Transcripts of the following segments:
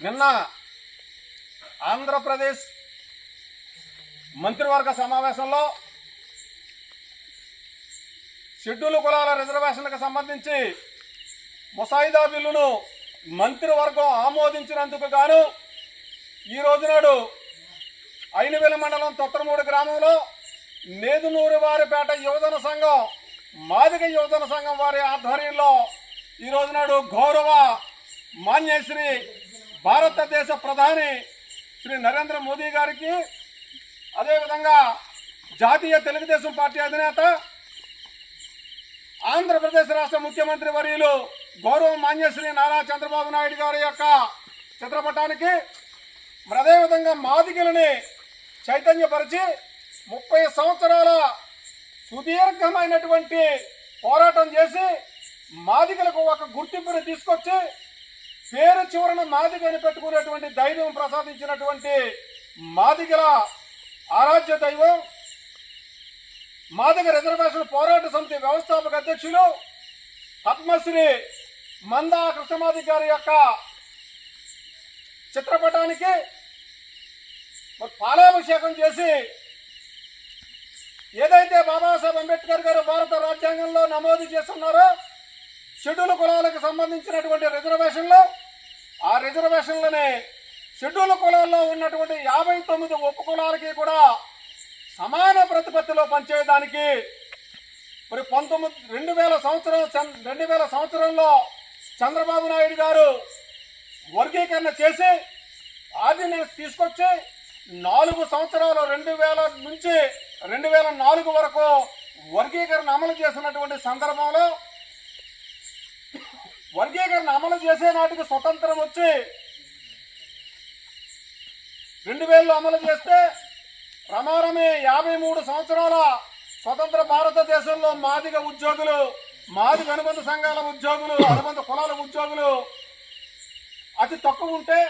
నిన్న ఆంధ్రప్రదేశ్ మంత్రివర్గ సమావేశంలో షెడ్యూల్ కులాల రిజర్వేషన్లకు సంబంధించి ముసాయిదా బిల్లును మంత్రివర్గం ఆమోదించినందుకు గాను ఈ రోజునాడు ఐనవేల మండలం తొత్తరమూడి గ్రామంలో నేదునూరు వారిపేట యువజన సంఘం మాదిగ యువజన సంఘం వారి ఆధ్వర్యంలో ఈ రోజునాడు గౌరవ మాన్యశ్రీ భారతదేశ ప్రధాని శ్రీ నరేంద్ర మోదీ గారికి అదేవిధంగా జాతీయ తెలుగుదేశం పార్టీ అధినేత ఆంధ్రప్రదేశ్ రాష్ట్ర ముఖ్యమంత్రి వర్యులు గౌరవ మాన్యశ్రీ నారా చంద్రబాబు నాయుడు గారి యొక్క చిత్రపటానికి మరి అదేవిధంగా మాదిగలని చైతన్యపరిచి ముప్పై సంవత్సరాల సుదీర్ఘమైనటువంటి పోరాటం చేసి మాదిగలకు ఒక గుర్తింపుని తీసుకొచ్చి పేరు చివరన మాదిగని పెట్టుకునేటువంటి ధైర్యం ప్రసాదించినటువంటి మాదిగల ఆరాధ్య దైవం మాదిగ రిజర్వేషన్ పోరాట సమితి వ్యవస్థాపక అధ్యక్షులు పద్మశ్రీ మందా కృష్ణమాది గారి యొక్క చిత్రపటానికి మరి పాలాభిషేకం చేసి ఏదైతే బాబాసాహెబ్ అంబేద్కర్ గారు భారత రాజ్యాంగంలో నమోదు చేస్తున్నారో షెడ్యూల్ కులాలకు సంబంధించినటువంటి రిజర్వేషన్లు ఆ రిజర్వేషన్లనే షెడ్యూల్ కులాల్లో ఉన్నటువంటి యాభై తొమ్మిది ఉప కులాలకి కూడా సమాన ప్రతిపత్తిలో పనిచేయడానికి మరి పంతొమ్మిది రెండు వేల సంవత్సరం రెండు వేల సంవత్సరంలో చంద్రబాబు నాయుడు గారు వర్గీకరణ చేసి ఆర్డినెన్స్ తీసుకొచ్చి నాలుగు సంవత్సరాలు రెండు వేల నుంచి రెండు వేల నాలుగు వరకు వర్గీకరణ అమలు చేసినటువంటి సందర్భంలో వర్గీకరణ అమలు చేసే నాటికి స్వతంత్రం వచ్చి రెండు వేలలో అమలు చేస్తే ప్రమాణమే యాభై మూడు సంవత్సరాల స్వతంత్ర భారతదేశంలో మాదిగ ఉద్యోగులు మాదిగ అనుబంధ సంఘాల ఉద్యోగులు అనుబంధ కులాల ఉద్యోగులు అతి తక్కువ ఉంటే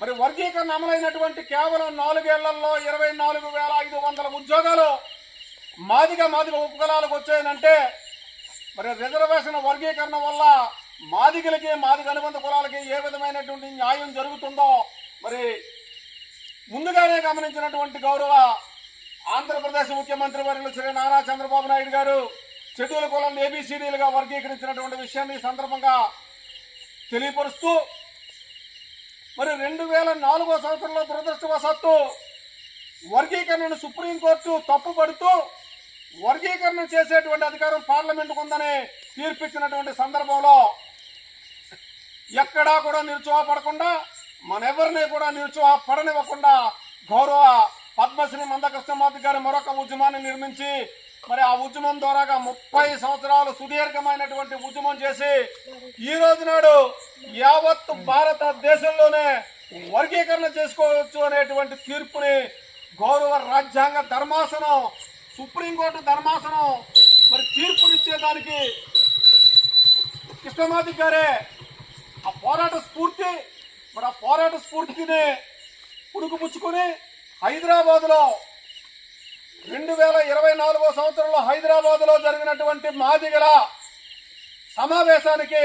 మరి వర్గీకరణ అమలైనటువంటి కేవలం నాలుగేళ్ళలో ఇరవై నాలుగు వేల ఐదు వందల ఉద్యోగాలు మాదిగ మాదిగ ఉపకులాలకు వచ్చాయనంటే మరి రిజర్వేషన్ వర్గీకరణ వల్ల మాదిగలకే మాదిగ అనుబంధ కులాలకే ఏ విధమైనటువంటి న్యాయం జరుగుతుందో మరి ముందుగానే గమనించినటువంటి గౌరవ ఆంధ్రప్రదేశ్ ముఖ్యమంత్రి వర్యులు శ్రీ నారా చంద్రబాబు నాయుడు గారు షెడ్యూల్ కులం ఏబిసిడీలుగా వర్గీకరించినటువంటి విషయాన్ని ఈ సందర్భంగా తెలియపరుస్తూ మరి రెండు వేల నాలుగో సంవత్సరంలో దురదృష్టవశాత్తు వర్గీకరణను సుప్రీంకోర్టు తప్పుపడుతూ వర్గీకరణ చేసేటువంటి అధికారం పార్లమెంటుకు ఉందని తీర్పిచ్చినటువంటి సందర్భంలో ఎక్కడా కూడా నిరుత్సాహపడకుండా మనెవరిని కూడా నిరుత్సాహపడనివ్వకుండా గౌరవ పద్మశ్రీ మందకృష్ణమాధి గారి మరొక ఉద్యమాన్ని నిర్మించి మరి ఆ ఉద్యమం ద్వారాగా ముప్పై సంవత్సరాలు సుదీర్ఘమైనటువంటి ఉద్యమం చేసి ఈ రోజు నాడు యావత్ భారతదేశంలోనే వర్గీకరణ చేసుకోవచ్చు అనేటువంటి తీర్పుని గౌరవ రాజ్యాంగ ధర్మాసనం సుప్రీంకోర్టు ధర్మాసనం మరి తీర్పునిచ్చేదానికి కృష్ణమాధి గారే ఆ పోరాట స్ఫూర్తి మరి ఆ పోరాట స్ఫూర్తిని పుణుకుపుచ్చుకొని హైదరాబాద్లో రెండు వేల ఇరవై నాలుగో సంవత్సరంలో హైదరాబాద్లో జరిగినటువంటి మాదిగల సమావేశానికి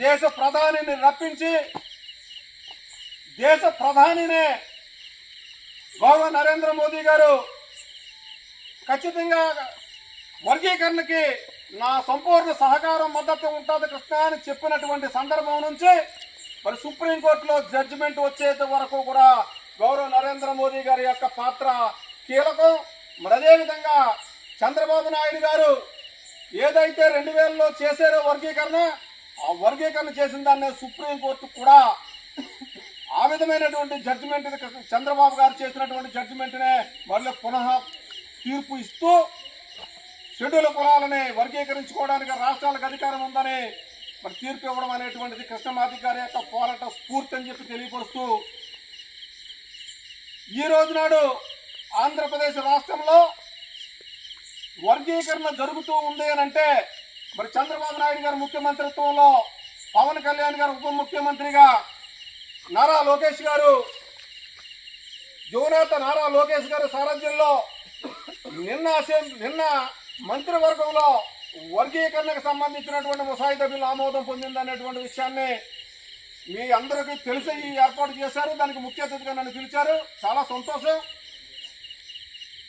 దేశ ప్రధానిని రప్పించి దేశ ప్రధానినే గౌరవ నరేంద్ర మోదీ గారు ఖచ్చితంగా వర్గీకరణకి నా సంపూర్ణ సహకారం మద్దతు ఉంటుంది కృష్ణ అని చెప్పినటువంటి సందర్భం నుంచి మరి సుప్రీంకోర్టులో జడ్జిమెంట్ వచ్చేంత వరకు కూడా గౌరవ నరేంద్ర మోదీ గారి యొక్క పాత్ర కీలకం. మరి అదేవిధంగా చంద్రబాబు నాయుడు గారు ఏదైతే రెండు వేలలో చేశారో వర్గీకరణ ఆ వర్గీకరణ చేసిన దాన్ని సుప్రీంకోర్టు కూడా ఆ విధమైనటువంటి జడ్జిమెంట్ చంద్రబాబు గారు చేసినటువంటి జడ్జిమెంట్నే మళ్ళీ పునః తీర్పు ఇస్తూ షెడ్యూల్ కులాలని వర్గీకరించుకోవడానికి రాష్ట్రాలకు అధికారం ఉందని మరి తీర్పు ఇవ్వడం అనేటువంటిది కృష్ణమాధి గారి యొక్క పోరాట స్ఫూర్తి అని చెప్పి తెలియపరుస్తూ ఈ రోజు నాడు ఆంధ్రప్రదేశ్ రాష్ట్రంలో వర్గీకరణ జరుగుతూ ఉంది అని అంటే మరి చంద్రబాబు నాయుడు గారి ముఖ్యమంత్రిత్వంలో పవన్ కళ్యాణ్ గారు ఉప ముఖ్యమంత్రిగా నారా లోకేష్ గారు యువనేత నారా లోకేష్ గారి సారథ్యంలో నిన్న అసెం- నిన్న మంత్రివర్గంలో వర్గీకరణకు సంబంధించినటువంటి ముసాయిదా బిల్లు ఆమోదం పొందిందనేటువంటి విషయాన్ని మీ అందరికీ తెలిసి ఈ ఏర్పాటు చేశారు. దానికి ముఖ్య అతిథిగా నన్ను పిలిచారు. చాలా సంతోషం.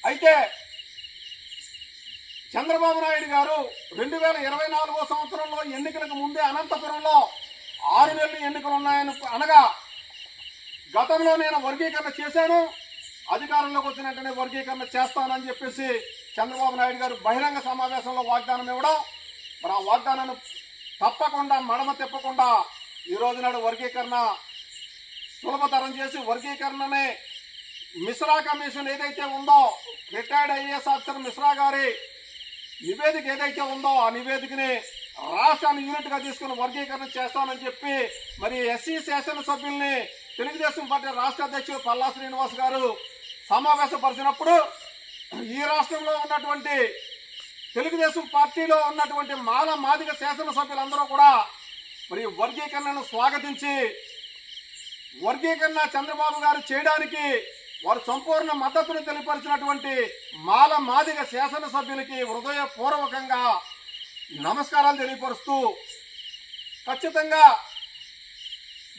అయితే చంద్రబాబు నాయుడు గారు రెండు వేల ఇరవై నాలుగో సంవత్సరంలో ఎన్నికలకు ముందే అనంతపురంలో ఆరు నెలలు ఎన్నికలు ఉన్నాయని అనగా గతంలో నేను వర్గీకరణ చేశాను. అధికారంలోకి వచ్చిన వెంటనే వర్గీకరణ చేస్తానని చెప్పేసి చంద్రబాబు నాయుడు గారు బహిరంగ సమావేశంలో వాగ్దానం ఇవ్వడం మరి ఆ వాగ్దానాన్ని తప్పకుండా మడమ తిప్పకుండా ఈ రోజు నాడు వర్గీకరణ సులభతరం చేసి వర్గీకరణనే మిశ్రా కమిషన్ ఏదైతే ఉందో రిటైర్డ్ ఐఏఎస్ ఆఫీసర్ మిశ్రా గారి నివేదిక ఏదైతే ఉందో ఆ నివేదికని రాష్ట్రాన్ని యూనిట్గా తీసుకుని వర్గీకరణ చేస్తానని చెప్పి మరి ఎస్సీ శాసనసభ్యుల్ని తెలుగుదేశం పార్టీ రాష్ట్ర అధ్యక్షుడు పల్లా శ్రీనివాస్ గారు సమావేశపరిచినప్పుడు ఈ రాష్ట్రంలో ఉన్నటువంటి తెలుగుదేశం పార్టీలో ఉన్నటువంటి మాల మాదిగ శాసనసభ్యులందరూ కూడా మరి వర్గీకరణను స్వాగతించి వర్గీకరణ చంద్రబాబు గారు చేయడానికి వారు సంపూర్ణ మద్దతును తెలియపరిచినటువంటి మాల మాదిగ శాసనసభ్యులకి హృదయపూర్వకంగా నమస్కారాలు తెలియపరుస్తూ ఖచ్చితంగా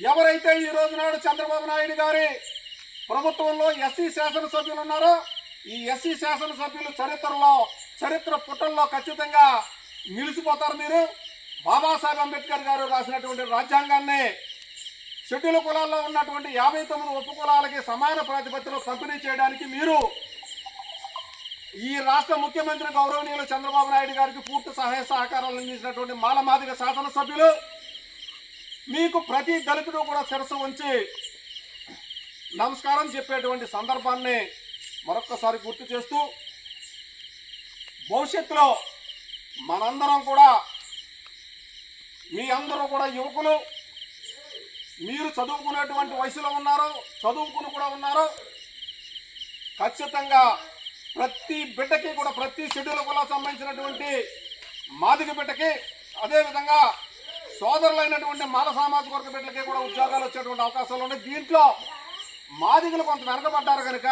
ఎవరైతే ఈ రోజు నాడు చంద్రబాబు నాయుడు గారి ప్రభుత్వంలో ఎస్సీ శాసనసభ్యులు ఉన్నారో ఈ ఎస్సీ శాసనసభ్యులు చరిత్రలో చరిత్ర పుటల్లో ఖచ్చితంగా నిలిచిపోతారు మీరు. బాబాసాహెబ్ అంబేద్కర్ గారు రాసినటువంటి రాజ్యాంగాన్ని షెడ్యూల్ కులాల్లో ఉన్నటువంటి యాభై తొమ్మిది ఉప కులాలకి సమాన ప్రాతిపత్తిలో పంపిణీ చేయడానికి మీరు ఈ రాష్ట్ర ముఖ్యమంత్రి గౌరవనీయులు చంద్రబాబు నాయుడు గారికి పూర్తి సహాయ సహకారాలు అందించినటువంటి మాలమాదిగ శాసనసభ్యులు మీకు ప్రతి దళితుడు కూడా శిరస్సు ఉంచి నమస్కారం చెప్పేటువంటి సందర్భాన్ని మరొక్కసారి గుర్తు చేస్తూ భవిష్యత్తులో మనందరం కూడా మీ అందరూ కూడా యువకులు మీరు చదువుకునేటువంటి వయసులో ఉన్నారు చదువుకుని కూడా ఉన్నారు. ఖచ్చితంగా ప్రతి బిడ్డకి కూడా ప్రతి షెడ్యూల్ కూడా సంబంధించినటువంటి మాదిగ బిడ్డకి అదేవిధంగా సోదరులైనటువంటి మాల సామాజిక వర్గ బిడ్డలకి కూడా ఉద్యోగాలు వచ్చేటువంటి అవకాశాలు ఉన్నాయి. దీంట్లో మాదిగలు కొంత వెనకబడ్డారు కనుక